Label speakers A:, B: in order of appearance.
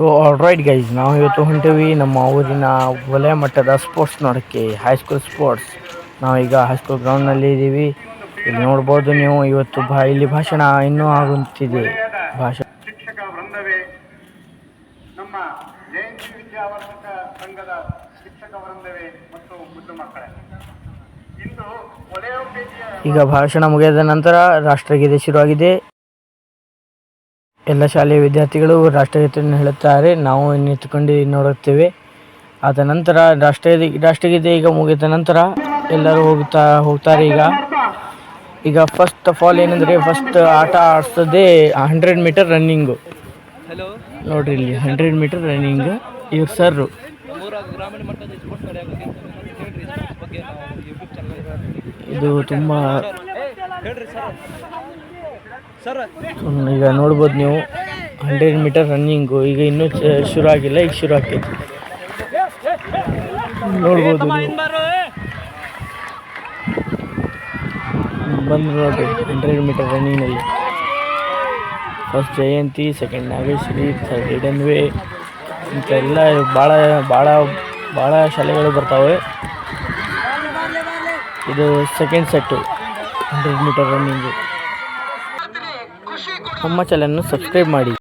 A: So all right guys ನಾವು ಇವತ್ತು ಹೊಂಟೀವಿ ನಮ್ಮ ಊರಿನ ವಲಯ ಮಟ್ಟದ ಸ್ಪೋರ್ಟ್ಸ್ ನೋಡೋಕ್ಕೆ ಹೈಸ್ಕೂಲ್ ಸ್ಪೋರ್ಟ್ಸ್ ನಾವೀಗ ಹೈಸ್ಕೂಲ್ ಗ್ರೌಂಡ್ನಲ್ಲಿ ಇದ್ದೀವಿ ಇಲ್ಲಿ ನೋಡ್ಬೋದು ನೀವು ಇವತ್ತು ಬಾ ಇಲ್ಲಿ ಭಾಷಣ ಇನ್ನೂ ಆಗುತ್ತಿದೆ ಭಾಷಣ
B: ಶಿಕ್ಷಕ ವೃಂದವೇ ನಮ್ಮ ಜಯಂತಿ ವಿದ್ಯಾವರ್ಧಕ ಸಂಘದ ಶಿಕ್ಷಕ ವೃಂದವೇ ಮತ್ತು ಮುದ್ದು ಮಕ್ಕಳೇ. ಇಂದು
A: ಈಗ ಭಾಷಣ ಮುಗಿದ ನಂತರ ರಾಷ್ಟ್ರಗೀತೆ ಶುರುವಾಗಿದೆ. ಎಲ್ಲ ಶಾಲೆಯ ವಿದ್ಯಾರ್ಥಿಗಳು ರಾಷ್ಟ್ರಗೀತೆಯನ್ನು ಹೇಳುತ್ತಾರೆ. ನಾವು ನಿಂತುಕೊಂಡು ನೋಡುತ್ತೇವೆ. ಆದ ನಂತರ ರಾಷ್ಟ್ರೀಯ ರಾಷ್ಟ್ರಗೀತೆ ಈಗ ಮುಗಿದ ನಂತರ ಎಲ್ಲರೂ ಹೋಗುತ್ತಾ ಹೋಗ್ತಾರೆ ಈಗ. ಈಗ ಫಸ್ಟ್ ಆಫ್ ಆಲ್ ಏನಂದರೆ ಫಸ್ಟ್ ಆಟ ಆಡ್ಸೋದೆ ಹಂಡ್ರೆಡ್ ಮೀಟರ್ ರನ್ನಿಂಗು
C: ಹಲೋ
A: ನೋಡ್ರಿ ಇಲ್ಲಿ ಹಂಡ್ರೆಡ್ ಮೀಟರ್ ರನ್ನಿಂಗ್ ಇವ್ರು ಸರ್ರು. ಇದು ತುಂಬ ಈಗ ನೋಡ್ಬೋದು ನೀವು. Hundred meter running. ಈಗ ಇನ್ನೂ ಶುರು ಆಗಿಲ್ಲ, ಈಗ ಶುರು ಆಗ್ತೈತಿ ನೋಡ್ಬೋದು ಬಂದು ನೋಡ್ರಿ, hundred meter ರನ್ನಿಂಗ್ನಲ್ಲಿ first Jayanthi second Nageshwari third hidden ವೇ ಇಂಥೆಲ್ಲ ಭಾಳ ಭಾಳ ಭಾಳ ಶಾಲೆಗಳು ಬರ್ತಾವೆ. ಇದು second set hundred meter running. ನಮ್ಮ ಸಬ್ಸ್ಕ್ರೈಬ್ ಮಾಡಿ.